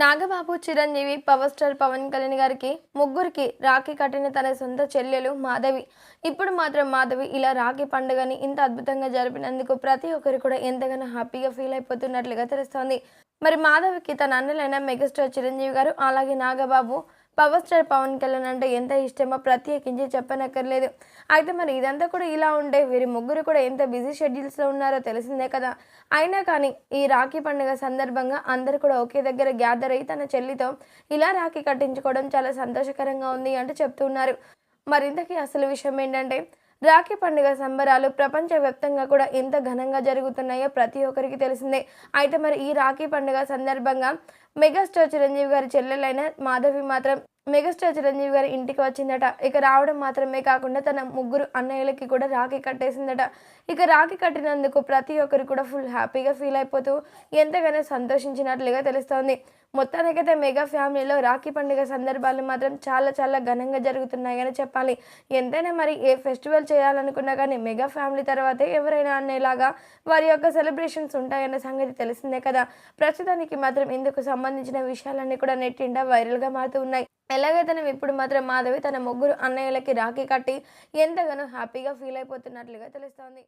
Nagababu Chiranjeevi power star Pawan Kalyan గారికి ముగ్గురికి రాఖీ కట్టిన తన సొంత చెల్లెలు మాధవి. ఇప్పుడు మాత్రం మాధవి ఇలా రాఖీ పండుగని ఇంత అద్భుతంగా జరిపినందుకు ప్రతి ఒక్కరు కూడా ఎంతగానో హ్యాపీగా ఫీల్ అయిపోతున్నట్లుగా తెలుస్తోంది. మరి మాధవికి తన అన్నలైన మెగాస్టార్ చిరంజీవి గారు అలాగే నాగబాబు పవర్ స్టార్ పవన్ కళ్యాణ్ అంటే ఎంత ఇష్టమో ప్రత్యేకించి చెప్పనక్కర్లేదు. అయితే మరి ఇదంతా కూడా ఇలా ఉండే వీరి ముగ్గురు కూడా ఎంత బిజీ షెడ్యూల్స్లో ఉన్నారో తెలిసిందే కదా. అయినా కానీ ఈ రాఖీ పండుగ సందర్భంగా అందరు కూడా ఒకే దగ్గర గ్యాదర్ అయ్యి తన చెల్లితో ఇలా రాఖీ కట్టించుకోవడం చాలా సంతోషకరంగా ఉంది అంటూ చెప్తున్నారు. మరింతకీ అసలు విషయం ఏంటంటే రాఖీ పండుగ సంబరాలు ప్రపంచవ్యాప్తంగా కూడా ఎంత ఘనంగా జరుగుతున్నాయో ప్రతి ఒక్కరికి తెలిసిందే. అయితే మరి ఈ రాఖీ పండుగ సందర్భంగా మెగాస్టార్ చిరంజీవి గారి చెల్లెలైన మాధవి మాత్రం మెగాస్టార్ చిరంజీవి గారి ఇంటికి వచ్చిందట. ఇక రావడం మాత్రమే కాకుండా తన ముగ్గురు అన్నయ్యలకి కూడా రాఖీ కట్టేసిందట. ఇక రాఖీ కట్టినందుకు ప్రతి ఒక్కరు కూడా ఫుల్ హ్యాపీగా ఫీల్ అయిపోతూ ఎంతగానో సంతోషించినట్లుగా తెలుస్తోంది. మొత్తానికైతే మెగా ఫ్యామిలీలో రాఖీ పండుగ సందర్భాలు మాత్రం చాలా చాలా ఘనంగా జరుగుతున్నాయని చెప్పాలి. ఎంతైనా మరి ఏ ఫెస్టివల్ చేయాలనుకున్నా కానీ మెగా ఫ్యామిలీ తర్వాతే ఎవరైనా అనేలాగా వారి యొక్క సెలబ్రేషన్స్ ఉంటాయన్న సంగతి తెలిసిందే కదా. ప్రస్తుతానికి మాత్రం ఇందుకు సంబంధించిన విషయాలన్నీ కూడా నెట్టిండా వైరల్గా మారుతూ ఉన్నాయి. ఎలాగైతే ఇప్పుడు మాత్రం మాధవి తన ముగ్గురు అన్నయ్యలకి రాఖీ కట్టి ఎంతగానో హ్యాపీగా ఫీల్ అయిపోతున్నట్లుగా తెలుస్తోంది.